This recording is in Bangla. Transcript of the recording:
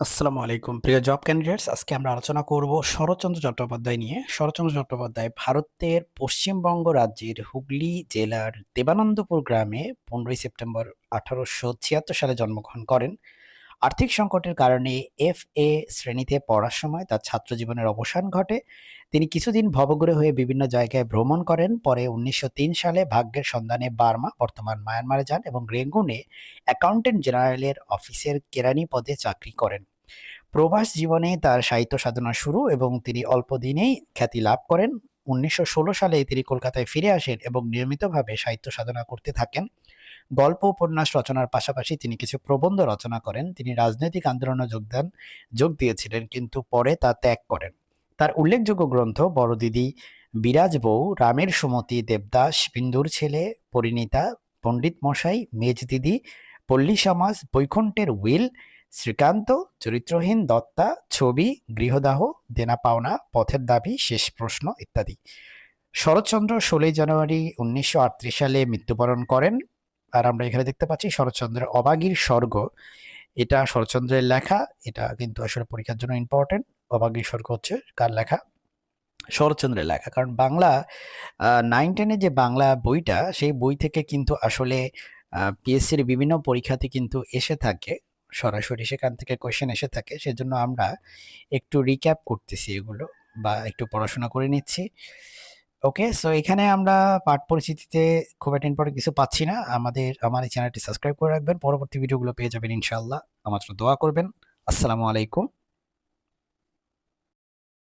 আসসালামু আলাইকুম। প্রিয় জব ক্যান্ডিডেটস, আজকে আমরা আলোচনা করব শরৎচন্দ্র চট্টোপাধ্যায় নিয়ে। শরৎচন্দ্র চট্টোপাধ্যায় ভারতের পশ্চিমবঙ্গ রাজ্যের হুগলি জেলার দেবানন্দপুর গ্রামে পনেরোই সেপ্টেম্বর আঠারোশো ছিয়াত্তর সালে জন্মগ্রহণ করেন। আর্থিক সংকটের কারণে এফ এ শ্রেণীতে পড়ার সময় তার ছাত্র জীবনের অবসান ঘটে। তিনি কিছুদিন ভবঘুরে হয়ে বিভিন্ন জায়গায় ভ্রমণ করেন। পরে উনিশশো তিন সালে ভাগ্যের সন্ধানে বার্মা, বর্তমান মায়ানমারে যান এবং রেঙ্গুনে অ্যাকাউন্টেন্ট জেনারেলের অফিসের কেরানি পদে চাকরি করেন। প্রবাস জীবনে তার সাহিত্য সাধনা শুরু এবং তিনি অল্প দিনেই খ্যাতি লাভ করেন। উনিশশো ষোলো সালে তিনি কলকাতায় ফিরে আসেন এবং নিয়মিতভাবে সাহিত্য সাধনা করতে থাকেন। গল্প, উপন্যাস রচনার পাশাপাশি তিনি কিছু প্রবন্ধ রচনা করেন। তিনি রাজনৈতিক আন্দোলনে যোগদান যোগ দিয়েছিলেন কিন্তু পরে তা ত্যাগ করেন। তার উল্লেখযোগ্য গ্রন্থ বড় দিদি বিরাজ বউ, রামের সুমতি, দেবদাস, বিন্দুর ছেলে, পরিণীতা, পণ্ডিত মশাই, মেজ দিদি, পল্লী সমাজ, বৈকুণ্ঠের উইল, শ্রীকান্ত, চরিত্রহীন দত্তা, ছবি, গৃহদাহ, দেনা পাওনা, পথের দাবি, শেষ প্রশ্ন ইত্যাদি। শরৎচন্দ্র ষোলোই জানুয়ারি উনিশশো আটত্রিশ সালে মৃত্যুবরণ করেন। আর আমরা এখানে দেখতে পাচ্ছি শরৎচন্দ্রের অবাগীর স্বর্গ। এটা শরৎচন্দ্রের লেখা, এটা কিন্তু আসলে পরীক্ষার জন্য ইম্পর্টেন্ট অবাগীর স্বর্গ হচ্ছে কার লেখা? শরৎচন্দ্রের লেখা। কারণ বাংলা নাইন টেনের যে বাংলা বইটা, সেই বই থেকে কিন্তু আসলে পিএসসির বিভিন্ন পরীক্ষাতে কিন্তু এসে থাকে। সরাসরি সেখান থেকে কোয়েশ্চেন এসে থাকে। সেজন্য আমরা একটু রিক্যাপ করতেছি এগুলো বা একটু পড়াশোনা করে নিচ্ছি। ওকে সো এখানে আমরা পাঠ পরিচিতিতে খুব একটা ইম্পর্টেন্ট কিছু পাচ্ছি না। আমাদের, আমার এই চ্যানেলটি সাবস্ক্রাইব করে রাখবেন। পরবর্তী ভিডিওগুলো পেয়ে যাবেন ইনশাল্লাহ আমার জন্য দোয়া করবেন। আসসালামু আলাইকুম।